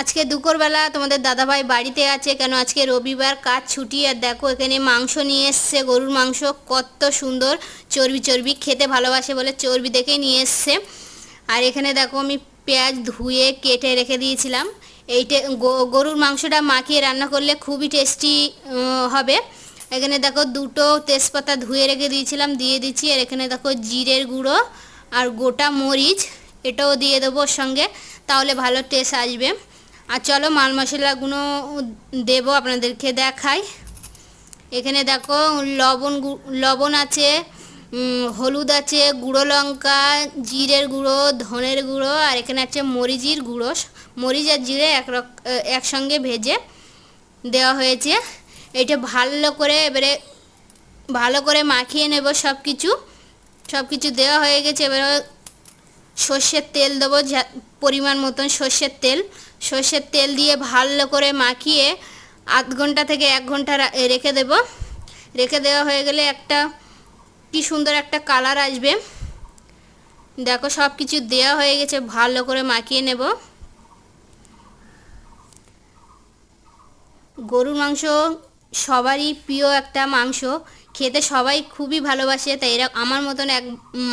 আজকে দুপুরবেলা তোমাদের দাদাভাই বাড়িতে আছে, কেন আজকে রবিবার কাজ ছুটি? আর দেখো, এখানে মাংস নিয়ে এসছে, গরুর মাংস কত সুন্দর। চর্বি চর্বি খেতে ভালোবাসে বলে চর্বি দেখে নিয়ে এসছে। আর এখানে দেখো, আমি পেঁয়াজ ধুয়ে কেটে রেখে দিয়েছিলাম। এইটা গরুর মাংসটা মাখিয়ে রান্না করলে খুবই টেস্টি হবে। এখানে দেখো, দুটো তেজপাতা ধুয়ে রেখে দিয়েছিলাম, দিয়ে দিচ্ছি। আর এখানে দেখো, জিরের গুঁড়ো আর গোটা মরিচ, এটাও দিয়ে দেবো সঙ্গে, তাহলে ভালো টেস্ট আসবে। আর চলো মাল মশলাগুলো দেবো, আপনাদেরকে দেখাই। এখানে দেখো লবণ লবণ আছে হলুদ আছে, গুঁড়ো লঙ্কা, জিরের গুঁড়ো, ধনের গুঁড়ো, আর এখানে আছে মরিচির গুঁড়ো। মরিচ আর জিরে এক একসঙ্গে ভেজে দেওয়া হয়েছে। এটা ভালো করে এবারে, ভালো করে মাখিয়ে নেব সব কিছু সব কিছু দেওয়া হয়ে গেছে, এবারে সর্ষের তেল দেবো পরিমাণ মতন সর্ষের তেল। সর্ষের তেল দিয়ে ভালো করে মাখিয়ে আধ ঘণ্টা থেকে এক ঘণ্টা রেখে দেব। রেখে দেওয়া হয়ে গেলে একটা কি সুন্দর একটা কালার আসবে। দেখো সব কিছু দেওয়া হয়ে গেছে, ভালো করে মাখিয়ে নেব। গরুর মাংস সবারই প্রিয় একটা মাংস। খেতে সবাই খুবই ভালোবাসে, তাই এরা আমার মতন এক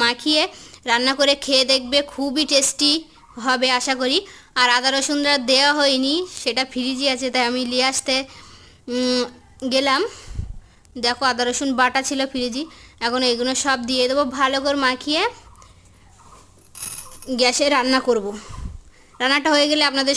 মাখিয়ে রান্না করে খেয়ে দেখবে, খুবই টেস্টি হবে আশা করি। আর আদা রসুনটা দেওয়া হয়নি, সেটা ফ্রিজে আছে, তাই আমি নিয়ে আসতে গেলাম। দেখো আদা রসুন বাটা ছিল ফ্রিজি এখন এগুলো সব দিয়ে দেবো, ভালো করে মাখিয়ে গ্যাসে রান্না করব। রান্নাটা হয়ে গেলে আপনাদের